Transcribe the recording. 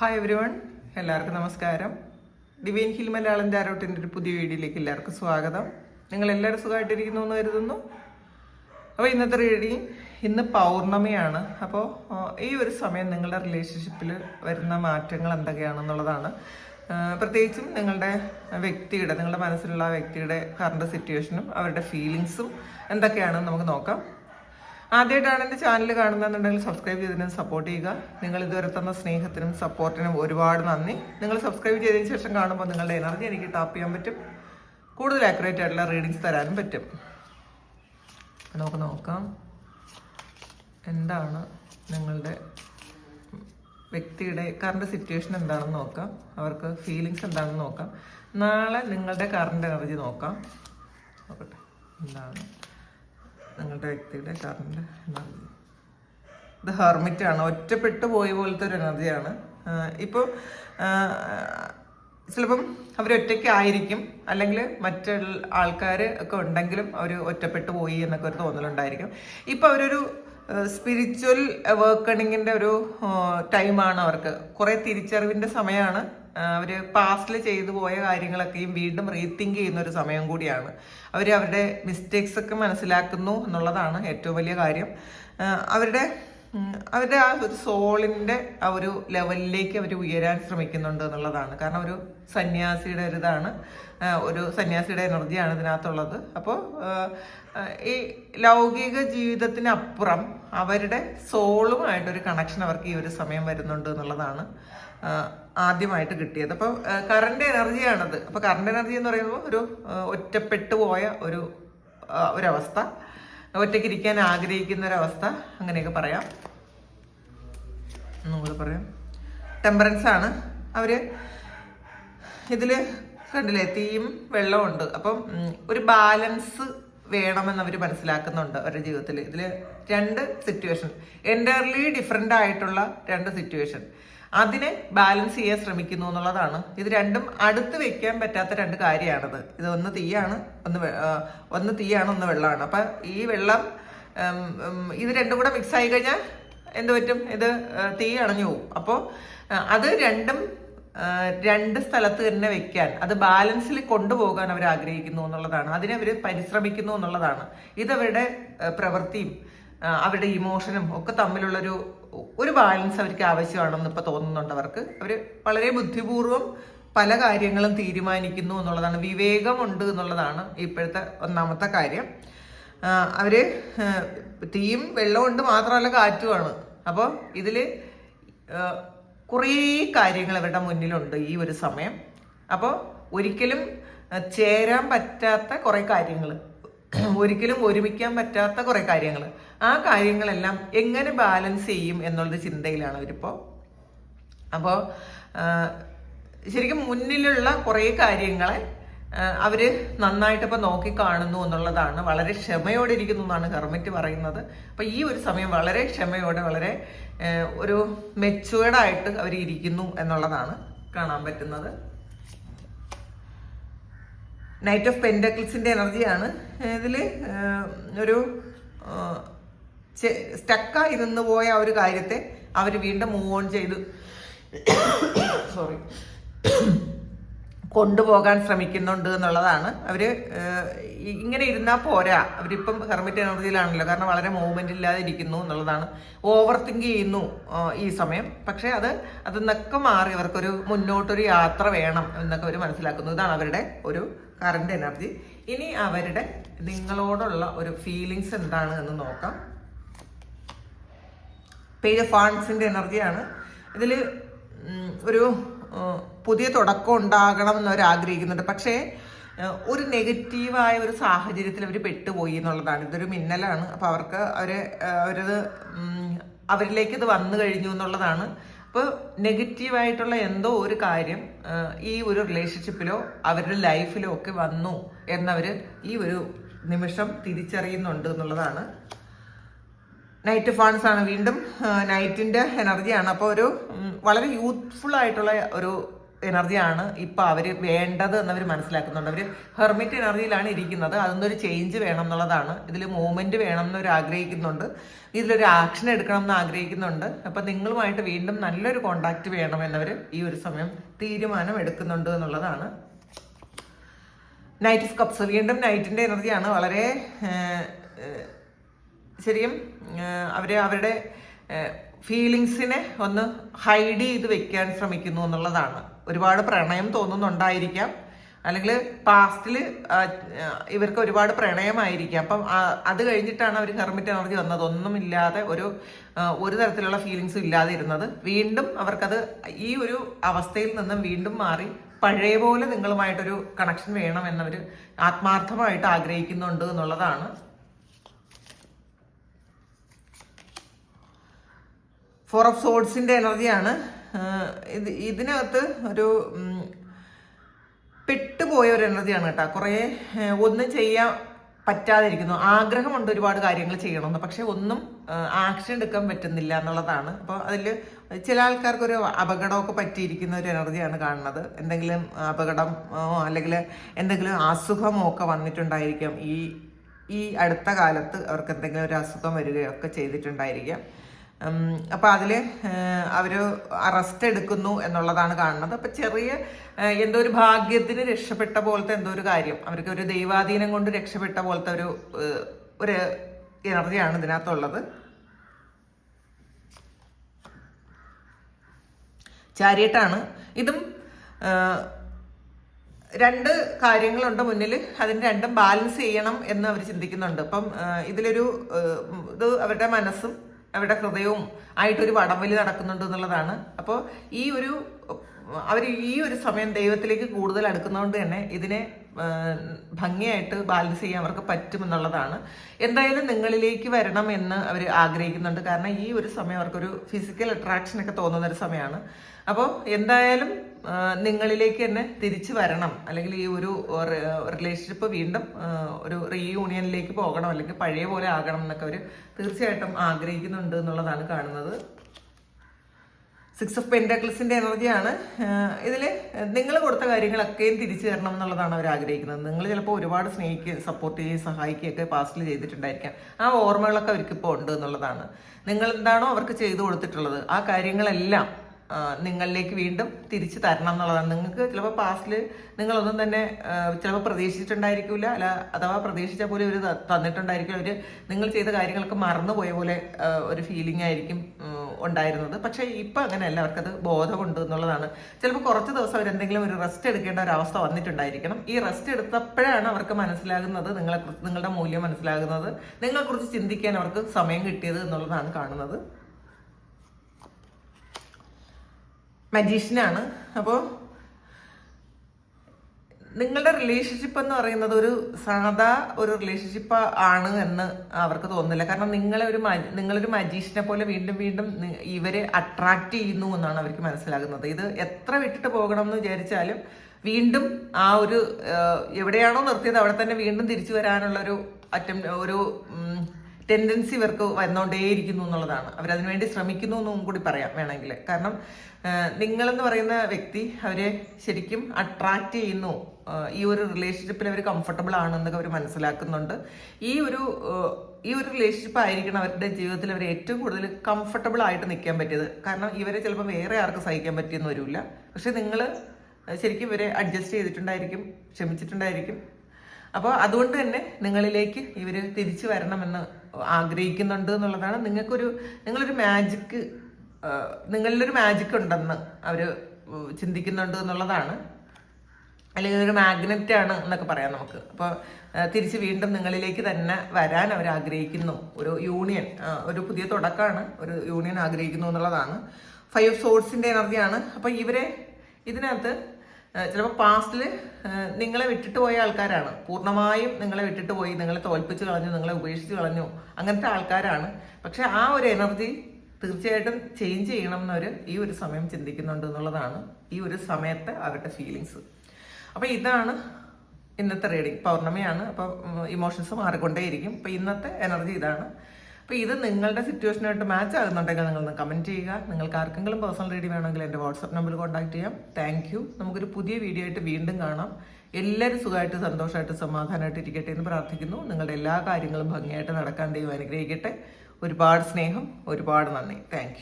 Hi every one എല്ലാവർക്കും നമസ്കാരം. Divine hill Malayalam ചാരോട്ടിന്റെ ഒരു പുതിയ വീഡിയോയിലേക്ക് എല്ലാവർക്കും സ്വാഗതം. നിങ്ങൾ എല്ലാവരും സുഖമായിട്ടിരിക്കുന്നു എന്ന് കരുതുന്നു. അപ്പോൾ ഇന്നത്തെ റീഡിങ് ഇന്ന് പൗർണമിയാണ്. അപ്പോൾ ഈ ഒരു സമയം നിങ്ങളുടെ റിലേഷൻഷിപ്പിൽ വരുന്ന മാറ്റങ്ങൾ എന്തൊക്കെയാണെന്നുള്ളതാണ്. പ്രത്യേകിച്ചും നിങ്ങളുടെ വ്യക്തിയുടെ നിങ്ങളുടെ മനസ്സിലുള്ള വ്യക്തിയുടെ കറണ്ട് സിറ്റുവേഷനും അവരുടെ ഫീലിങ്സും എന്തൊക്കെയാണെന്ന് നമുക്ക് നോക്കാം. ആദ്യമായിട്ടാണ് എന്റെ ചാനൽ കാണുന്നതെന്നുണ്ടെങ്കിൽ സബ്സ്ക്രൈബ് ചെയ്തതിന് സപ്പോർട്ട് ചെയ്യുക. നിങ്ങൾ ഇതുവരെ തന്ന സ്നേഹത്തിനും സപ്പോർട്ടിനും ഒരുപാട് നന്ദി. നിങ്ങൾ സബ്സ്ക്രൈബ് ചെയ്തതിന് ശേഷം കാണുമ്പോൾ നിങ്ങളുടെ എനർജി എനിക്ക് ടാപ്പ് ചെയ്യാൻ പറ്റും. കൂടുതൽ ആക്യുറേറ്റ് ആയിട്ടുള്ള റീഡിങ്സ് തരാനും പറ്റും. നമുക്ക് നോക്കാം. എന്താണ് നിങ്ങളുടെ വ്യക്തിയുടെ കറണ്ട് സിറ്റുവേഷൻ എന്താണെന്ന് നോക്കാം. അവർക്ക് ഫീലിങ്സ് എന്താണെന്ന് നോക്കാം. നാളെ നിങ്ങളുടെ കറണ്ട് എനർജി നോക്കാം. നോക്കട്ടെ. എന്താണ്? നിങ്ങളുടെ വ്യക്തിയുടെ കറണ്ട് എനർജി ഇത് ഹെർമിറ്റ് ആണ് ഒറ്റപ്പെട്ടു പോയ പോലത്തെ ഒരു എനർജിയാണ്. ഇപ്പോൾ ചിലപ്പം ആയിരിക്കും. അല്ലെങ്കിൽ മറ്റുള്ള ആൾക്കാർ ഒക്കെ ഉണ്ടെങ്കിലും അവർ ഒറ്റപ്പെട്ടു പോയി എന്നൊക്കെ ഒരു തോന്നലുണ്ടായിരിക്കും. ഇപ്പോൾ അവരൊരു സ്പിരിച്വൽ വർക്കണിങ്ങിന്റെ ഒരു ടൈമാണ് അവർക്ക്. കുറേ തിരിച്ചറിവിന്റെ സമയമാണ് അവർ പാസ്റ്റിൽ ചെയ്തു പോയ കാര്യങ്ങളൊക്കെയും വീണ്ടും റീതിങ്ക് ചെയ്യുന്ന ഒരു സമയം കൂടിയാണ്. അവർ അവരുടെ മിസ്റ്റേക്സ് ഒക്കെ മനസ്സിലാക്കുന്നു എന്നുള്ളതാണ് ഏറ്റവും വലിയ കാര്യം. അവരുടെ അവരുടെ ആ ഒരു സോളിന്റെ ആ ഒരു ലെവലിലേക്ക് അവർ ഉയരാൻ ശ്രമിക്കുന്നുണ്ട് എന്നുള്ളതാണ്. കാരണം ഒരു സന്യാസിയുടെ ഒരു ഇതാണ് ഒരു സന്യാസിയുടെ എനർജിയാണ് ഇതിനകത്തുള്ളത്. അപ്പോൾ ഈ ലൗകിക ജീവിതത്തിനപ്പുറം അവരുടെ സോളുമായിട്ടൊരു കണക്ഷൻ അവർക്ക് ഈ ഒരു സമയം വരുന്നുണ്ട് എന്നുള്ളതാണ് ആദ്യമായിട്ട് കിട്ടിയത്. അപ്പോൾ കറണ്ട് എനർജിയാണത് അപ്പോൾ കറണ്ട് എനർജി എന്ന് പറയുമ്പോൾ ഒരു ഒറ്റപ്പെട്ടു പോയ ഒരു ഒരവസ്ഥ. ഒറ്റയ്ക്ക് ഇരിക്കാൻ ആഗ്രഹിക്കുന്ന ഒരവസ്ഥ അങ്ങനെയൊക്കെ പറയാം. എന്നുകൂടെ പറയാം. ടെമ്പറൻസ് ആണ്. അവർ ഇതിൽ കണ്ടില്ലേ തീയും വെള്ളവും ഉണ്ട്. അപ്പം ഒരു ബാലൻസ് വേണമെന്ന് അവർ മനസ്സിലാക്കുന്നുണ്ട് അവരുടെ ജീവിതത്തിൽ ഇതിൽ രണ്ട് സിറ്റുവേഷൻ എന്റയർലി ഡിഫറെന്റ് ആയിട്ടുള്ള രണ്ട് സിറ്റുവേഷൻ അതിനെ ബാലൻസ് ചെയ്യാൻ ശ്രമിക്കുന്നു എന്നുള്ളതാണ്. ഇത് രണ്ടും അടുത്ത് വെക്കാൻ പറ്റാത്ത രണ്ട് കാര്യമാണത്. ഇത് ഒന്ന് തീയാണ് ഒന്ന് ഒന്ന് തീയാണ് ഒന്ന് വെള്ളമാണ്. അപ്പം ഈ വെള്ളം ഇത് രണ്ടും കൂടെ മിക്സ് ആയി കഴിഞ്ഞാൽ എന്ത് പറ്റും? ഇത് തീ അണഞ്ഞു പോകും അപ്പോൾ അത് രണ്ടും രണ്ട് സ്ഥലത്ത് തന്നെ വെക്കാൻ അത് ബാലൻസിൽ കൊണ്ടുപോകാൻ അവർ ആഗ്രഹിക്കുന്നു എന്നുള്ളതാണ്. അതിനെ അവർ പരിശ്രമിക്കുന്നു എന്നുള്ളതാണ്. ഇതവരുടെ പ്രവൃത്തിയും അവരുടെ ഇമോഷനും ഒക്കെ തമ്മിലുള്ളൊരു ഒരു ബാലൻസ് അവർക്ക് ആവശ്യമാണെന്ന് ഇപ്പൊ തോന്നുന്നുണ്ട് അവർക്ക്. അവർ വളരെ ബുദ്ധിപൂർവം പല കാര്യങ്ങളും തീരുമാനിക്കുന്നു എന്നുള്ളതാണ്. വിവേകമുണ്ട് എന്നുള്ളതാണ് ഇപ്പോഴത്തെ ഒന്നാമത്തെ കാര്യം. അവർ തീയും വെള്ളവും ഉണ്ട് മാത്രമല്ല കാറ്റുമാണ്. അപ്പോൾ ഇതിൽ കുറേ കാര്യങ്ങൾ അവരുടെ മുന്നിലുണ്ട് ഈ ഒരു സമയം. അപ്പോൾ ഒരിക്കലും ചേരാൻ പറ്റാത്ത കുറേ കാര്യങ്ങൾ ഒരിക്കലും ഒരുമിക്കാൻ പറ്റാത്ത കുറേ കാര്യങ്ങൾ ആ കാര്യങ്ങളെല്ലാം എങ്ങനെ ബാലൻസ് ചെയ്യും എന്നുള്ളൊരു ചിന്തയിലാണ് അവരിപ്പോൾ അപ്പോൾ ശരിക്കും മുന്നിലുള്ള കുറേ കാര്യങ്ങളെ അവർ അവർ നന്നായിട്ട് ഇപ്പൊ നോക്കി കാണുന്നു എന്നുള്ളതാണ്. വളരെ ക്ഷമയോടെ ഇരിക്കുന്നു എന്നാണ് കർമ്മറ്റ് പറയുന്നത്. അപ്പൊ ഈ ഒരു സമയം വളരെ ക്ഷമയോടെ വളരെ ഒരു മെച്ചുവേർഡായിട്ട് അവർ ഇരിക്കുന്നു എന്നുള്ളതാണ് കാണാൻ പറ്റുന്നത്. നൈറ്റ് ഓഫ് പെൻഡക്കിൾസിന്റെ എനർജിയാണ്. ഇതിൽ ഒരു സ്റ്റക്കായി നിന്ന് പോയ ഒരു കാര്യത്തെ അവർ വീണ്ടും മൂവ് ഓൺ ചെയ്തു. സോറി കൊണ്ടുപോകാൻ ശ്രമിക്കുന്നുണ്ട് എന്നുള്ളതാണ്. അവർ ഇങ്ങനെ ഇരുന്നാൽ പോരാ. അവരിപ്പം ഹെർമിറ്റ് എനർജിയിലാണല്ലോ. കാരണം വളരെ മൂവ്മെന്റ് ഇല്ലാതെ ഇരിക്കുന്നു എന്നുള്ളതാണ്. ഓവർ തിങ്ക് ചെയ്യുന്നു ഈ സമയം. പക്ഷെ അത് അതിൽ നിന്നൊക്കെ മാറി അവർക്കൊരു മുന്നോട്ടൊരു യാത്ര വേണം എന്നൊക്കെ അവർ മനസ്സിലാക്കുന്നു. ഇതാണ് അവരുടെ ഒരു കറണ്ട് എനർജി ഇനി അവരുടെ നിങ്ങളോടുള്ള ഒരു ഫീലിങ്സ് എന്താണ് എന്ന് നോക്കാം. പേജ് ഫാൻസിന്റെ എനർജിയാണ് ഇതിൽ ഒരു പുതിയ തുടക്കം ഉണ്ടാകണം എന്ന് അവർ ആഗ്രഹിക്കുന്നുണ്ട്. പക്ഷേ ഒരു നെഗറ്റീവായ ഒരു സാഹചര്യത്തിൽ അവർ പെട്ടുപോയി എന്നുള്ളതാണ്. ഇതൊരു മിന്നലാണ്. അപ്പോൾ അവർക്ക് അവർ അവരത് അവരിലേക്ക് ഇത് വന്നു കഴിഞ്ഞു എന്നുള്ളതാണ്. അപ്പോൾ നെഗറ്റീവായിട്ടുള്ള എന്തോ ഒരു കാര്യം ഈ ഒരു റിലേഷൻഷിപ്പിലോ അവരുടെ ലൈഫിലോ ഒക്കെ വന്നു എന്നവർ ഈ ഒരു നിമിഷം തിരിച്ചറിയുന്നുണ്ട് എന്നുള്ളതാണ്. നൈറ്റ് ഫാൺസ് ആണ് വീണ്ടും നൈറ്റിന്റെ എനർജിയാണ് അപ്പോൾ ഒരു വളരെ യൂത്ത്ഫുൾ ആയിട്ടുള്ള ഒരു എനർജിയാണ് ഇപ്പൊ അവർ വേണ്ടത് എന്നവർ മനസ്സിലാക്കുന്നുണ്ട്. അവർ ഹെർമിറ്റ് എനർജിയിലാണ് ഇരിക്കുന്നത്. അതൊന്നൊരു ചേഞ്ച് വേണം എന്നുള്ളതാണ്. ഇതിൽ മൂവ്മെന്റ് വേണം എന്നവർ ആഗ്രഹിക്കുന്നുണ്ട്. ഇതിലൊരു ആക്ഷൻ എടുക്കണം എന്ന് ആഗ്രഹിക്കുന്നുണ്ട്. അപ്പൊ നിങ്ങളുമായിട്ട് വീണ്ടും നല്ലൊരു കോണ്ടാക്ട് വേണം എന്നവർ ഈ ഒരു സമയം തീരുമാനം എടുക്കുന്നുണ്ട് എന്നുള്ളതാണ്. നൈറ്റ് കപ്സ് വീണ്ടും നൈറ്റിന്റെ എനർജിയാണ്. വളരെ ശരിയും അവർ അവരുടെ ഫീലിങ്സിനെ ഒന്ന് ഹൈഡ് ചെയ്ത് വെക്കാൻ ശ്രമിക്കുന്നു എന്നുള്ളതാണ്. ഒരുപാട് പ്രണയം തോന്നുന്നുണ്ടായിരിക്കാം. അല്ലെങ്കിൽ പാസ്റ്റിൽ ഇവർക്ക് ഒരുപാട് പ്രണയമായിരിക്കാം. അപ്പം അത് കഴിഞ്ഞിട്ടാണ് അവർ ഹെർമിറ്റ് എനർജി വന്നത്. ഒന്നുമില്ലാതെ ഒരു ഒരു തരത്തിലുള്ള ഫീലിങ്സും ഇല്ലാതെ ഇരുന്നത് വീണ്ടും അവർക്കത് ഈ ഒരു അവസ്ഥയിൽ നിന്നും വീണ്ടും മാറി പഴയ പോലെ നിങ്ങളുമായിട്ടൊരു കണക്ഷൻ വേണം എന്നവർ ആത്മാർത്ഥമായിട്ട് ആഗ്രഹിക്കുന്നുണ്ട് എന്നുള്ളതാണ്. ഫോർ ഓഫ് സോഡ്സിന്റെ എനർജിയാണ് ഇത് ഇതിനകത്ത് ഒരു പെട്ടുപോയ ഒരു എനർജിയാണ് കേട്ടോ. കുറേ ഒന്നും ചെയ്യാൻ പറ്റാതിരിക്കുന്നു. ആഗ്രഹമുണ്ട് ഒരുപാട് കാര്യങ്ങൾ ചെയ്യണമെന്ന്. പക്ഷെ ഒന്നും ആക്ഷൻ എടുക്കാൻ പറ്റുന്നില്ല എന്നുള്ളതാണ്. അപ്പോൾ അതിൽ ചില ആൾക്കാർക്ക് ഒരു അപകടമൊക്കെ പറ്റിയിരിക്കുന്ന ഒരു എനർജിയാണ് കാണുന്നത്. എന്തെങ്കിലും അപകടം അല്ലെങ്കിൽ എന്തെങ്കിലും അസുഖമോ ഒക്കെ വന്നിട്ടുണ്ടായിരിക്കാം. ഈ ഈ അടുത്ത കാലത്ത് അവർക്ക് എന്തെങ്കിലും ഒരു അസുഖം വരികയൊക്കെ ചെയ്തിട്ടുണ്ടായിരിക്കാം. ഉം, അപ്പൊ അതിൽ ഏഹ്, അവർ അറസ്റ്റ് എടുക്കുന്നു എന്നുള്ളതാണ് കാണുന്നത്. അപ്പൊ ചെറിയ എന്തോ ഒരു ഭാഗ്യത്തിന് രക്ഷപ്പെട്ട പോലത്തെ എന്തോ ഒരു കാര്യം. അവർക്ക് ഒരു ദൈവാധീനം കൊണ്ട് രക്ഷപ്പെട്ട പോലത്തെ ഒരു ഒരു എനർജിയാണ് ഇതിനകത്തുള്ളത്. ചാരിയട്ടാണ്. ഇതും രണ്ട് കാര്യങ്ങളുണ്ട് മുന്നിൽ അതിന് രണ്ടും ബാലൻസ് ചെയ്യണം എന്ന് അവർ ചിന്തിക്കുന്നുണ്ട്. അപ്പം ഇതിലൊരു ഇത് അവരുടെ മനസ്സും അവരുടെ ഹൃദയവും ആയിട്ടൊരു വടംവലി നടക്കുന്നുണ്ട് എന്നുള്ളതാണ്. അപ്പോൾ ഈ ഒരു അവർ ഈ ഒരു സമയം ദൈവത്തിലേക്ക് കൂടുതൽ അടുക്കുന്നതുകൊണ്ട് തന്നെ ഇതിനെ ഭംഗിയായിട്ട് ബാലൻസ് ചെയ്യാൻ അവർക്ക് പറ്റുമെന്നുള്ളതാണ്. എന്തായാലും നിങ്ങളിലേക്ക് വരണം എന്ന് അവർ ആഗ്രഹിക്കുന്നുണ്ട്. കാരണം ഈ ഒരു സമയം അവർക്കൊരു ഫിസിക്കൽ അട്രാക്ഷൻ ഒക്കെ തോന്നുന്ന ഒരു സമയമാണ്. അപ്പോൾ എന്തായാലും നിങ്ങളിലേക്ക് തന്നെ തിരിച്ചു വരണം. അല്ലെങ്കിൽ ഈ ഒരു റിലേഷൻഷിപ്പ് വീണ്ടും ഒരു റീയൂണിയനിലേക്ക് പോകണം. അല്ലെങ്കിൽ പഴയ പോലെ ആകണം എന്നൊക്കെ അവർ തീർച്ചയായിട്ടും ആഗ്രഹിക്കുന്നുണ്ട് എന്നുള്ളതാണ് കാണുന്നത്. സിക്സ് ഓഫ് പെന്റാക്കിൾസിന്റെ എനർജിയാണ് ഇതിൽ നിങ്ങൾ കൊടുത്ത കാര്യങ്ങളൊക്കെയും തിരിച്ചു തരണം എന്നുള്ളതാണ് അവർ ആഗ്രഹിക്കുന്നത്. നിങ്ങൾ ചിലപ്പോൾ ഒരുപാട് സ്നേഹിക്കുക സപ്പോർട്ട് ചെയ്യുകയും സഹായിക്കുകയൊക്കെ പാസ്റ്റിൽ ചെയ്തിട്ടുണ്ടായിരിക്കാം. ആ ഓർമ്മകളൊക്കെ അവർക്ക് ഇപ്പോൾ ഉണ്ട് എന്നുള്ളതാണ്. നിങ്ങൾ എന്താണോ അവർക്ക് ചെയ്തു കൊടുത്തിട്ടുള്ളത്. ആ കാര്യങ്ങളെല്ലാം നിങ്ങളിലേക്ക് വീണ്ടും തിരിച്ചു തരണം എന്നുള്ളതാണ്. നിങ്ങൾക്ക് ചിലപ്പോൾ പാസ്റ്റിൽ നിങ്ങളൊന്നും തന്നെ ചിലപ്പോൾ പ്രതീക്ഷിച്ചിട്ടുണ്ടായിരിക്കില്ല അല്ല അഥവാ പ്രതീക്ഷിച്ച പോലെ ഒരു തന്നിട്ടുണ്ടായിരിക്കും. അവർ നിങ്ങൾ ചെയ്ത കാര്യങ്ങളൊക്കെ മറന്നുപോയ പോലെ ഒരു ഫീലിംഗ് ആയിരിക്കും. ഉണ്ടായിരുന്നത്. പക്ഷേ ഇപ്പം അങ്ങനെയല്ല അവർക്കത് ബോധമുണ്ട് എന്നുള്ളതാണ്. ചിലപ്പോൾ കുറച്ച് ദിവസം അവരെന്തെങ്കിലും ഒരു റെസ്റ്റ് എടുക്കേണ്ട ഒരു അവസ്ഥ വന്നിട്ടുണ്ടായിരിക്കണം. ഈ റെസ്റ്റ് എടുത്തപ്പോഴാണ് അവർക്ക് മനസ്സിലാകുന്നത് നിങ്ങളെ നിങ്ങളുടെ മൂല്യം മനസ്സിലാകുന്നത് നിങ്ങളെക്കുറിച്ച് ചിന്തിക്കാൻ അവർക്ക് സമയം കിട്ടിയത് എന്നുള്ളതാണ് കാണുന്നത്. മജീഷ്യനാണ്. അപ്പോൾ നിങ്ങളുടെ റിലേഷൻഷിപ്പ് എന്ന് പറയുന്നത് ഒരു സാധാ ഒരു റിലേഷൻഷിപ്പ് ആണ് എന്ന് അവർക്ക് തോന്നുന്നില്ല. കാരണം നിങ്ങളെ ഒരു നിങ്ങളൊരു മജീഷിനെ പോലെ വീണ്ടും വീണ്ടും ഇവരെ അട്രാക്ട് ചെയ്യുന്നു എന്നാണ് അവർക്ക് മനസ്സിലാകുന്നത്. ഇത് എത്ര വിട്ടിട്ട് പോകണം എന്ന് വിചാരിച്ചാലും വീണ്ടും ആ ഒരു എവിടെയാണോ നിർത്തിയത് അവിടെ തന്നെ വീണ്ടും തിരിച്ചു വരാനുള്ള ഒരു അറ്റം ഒരു ടെൻഡൻസി ഇവർക്ക് വന്നുകൊണ്ടേയിരിക്കുന്നു എന്നുള്ളതാണ്. അവരതിനു വേണ്ടി ശ്രമിക്കുന്നു എന്നും കൂടി പറയാം വേണമെങ്കിൽ. കാരണം നിങ്ങളെന്ന് പറയുന്ന വ്യക്തി അവരെ ശരിക്കും അട്രാക്ട് ചെയ്യുന്നു. ഈ ഒരു റിലേഷൻഷിപ്പിൽ അവർ കംഫർട്ടബിൾ ആണെന്നൊക്കെ അവർ മനസ്സിലാക്കുന്നുണ്ട്. ഈ ഒരു ഈ ഒരു റിലേഷൻഷിപ്പ് ആയിരിക്കണം അവരുടെ ജീവിതത്തിൽ അവർ ഏറ്റവും കൂടുതൽ കംഫർട്ടബിൾ ആയിട്ട് നിൽക്കാൻ പറ്റിയത്. കാരണം ഇവരെ ചിലപ്പോൾ വേറെ ആർക്കും സഹിക്കാൻ പറ്റിയെന്ന് വരില്ല പക്ഷെ നിങ്ങൾ ശരിക്കും ഇവരെ അഡ്ജസ്റ്റ് ചെയ്തിട്ടുണ്ടായിരിക്കും ക്ഷമിച്ചിട്ടുണ്ടായിരിക്കും. അപ്പോൾ അതുകൊണ്ട് തന്നെ നിങ്ങളിലേക്ക് ഇവർ തിരിച്ചു വരണമെന്ന് ആഗ്രഹിക്കുന്നുണ്ട് എന്നുള്ളതാണ് നിങ്ങൾക്കൊരു നിങ്ങളൊരു മാജിക്ക് നിങ്ങളിലൊരു മാജിക് ഉണ്ടെന്ന് അവർ ചിന്തിക്കുന്നുണ്ട് എന്നുള്ളതാണ്. അല്ലെങ്കിൽ ഒരു മാഗ്നറ്റ് ആണ് എന്നൊക്കെ പറയാം നമുക്ക്. അപ്പോൾ തിരിച്ച് വീണ്ടും നിങ്ങളിലേക്ക് തന്നെ വരാൻ അവർ ആഗ്രഹിക്കുന്നു. ഒരു യൂണിയൻ ഒരു പുതിയ തുടക്കമാണ്. ഒരു യൂണിയൻ ആഗ്രഹിക്കുന്നു എന്നുള്ളതാണ്. ഫൈവ് സോഴ്സിന്റെ എനർജിയാണ്. അപ്പോൾ ഇവരെ ഇതിനകത്ത് ചിലപ്പോൾ പാസ്റ്റിൽ നിങ്ങളെ വിട്ടിട്ട് പോയ ആൾക്കാരാണ്. പൂർണമായും നിങ്ങളെ വിട്ടിട്ട് പോയി നിങ്ങളെ തോൽപ്പിച്ച് കളഞ്ഞു നിങ്ങളെ ഉപേക്ഷിച്ച് കളഞ്ഞു. അങ്ങനത്തെ ആൾക്കാരാണ്. പക്ഷെ ആ ഒരു എനർജി തീർച്ചയായിട്ടും ചേഞ്ച് ചെയ്യണം എന്നവർ ഈ ഒരു സമയം ചിന്തിക്കുന്നുണ്ട് എന്നുള്ളതാണ് ഈ ഒരു സമയത്തെ അവരുടെ ഫീലിങ്സ് അപ്പൊ ഇതാണ് ഇന്നത്തെ റീഡിങ് പൗർണമിയാണ്. അപ്പോൾ ഇമോഷൻസ് മാറിക്കൊണ്ടേയിരിക്കും. അപ്പോൾ ഇന്നത്തെ എനർജി ഇതാണ്. അപ്പോൾ ഇത് നിങ്ങളുടെ സിറ്റുവേഷനായിട്ട് മാച്ച് ആകുന്നുണ്ടെങ്കിൽ നിങ്ങളൊന്ന് കമന്റ് ചെയ്യുക. നിങ്ങൾക്ക് ആർക്കെങ്കിലും പേഴ്സണൽ റീഡിംഗ് വേണമെങ്കിൽ എന്റെ വാട്സപ്പ് നമ്പറിൽ കോൺടാക്ട് ചെയ്യാം. താങ്ക് യു നമുക്കൊരു പുതിയ വീഡിയോ ആയിട്ട് വീണ്ടും കാണാം. എല്ലാവരും സുഖമായിട്ട് സന്തോഷമായിട്ട് സമാധാനമായിട്ട് ഇരിക്കട്ടെ എന്ന് പ്രാർത്ഥിക്കുന്നു. നിങ്ങളുടെ എല്ലാ കാര്യങ്ങളും ഭംഗിയായിട്ട് നടക്കാൻ ദൈവം അനുഗ്രഹിക്കട്ടെ. ഒരുപാട് സ്നേഹം ഒരുപാട് നന്ദി. താങ്ക്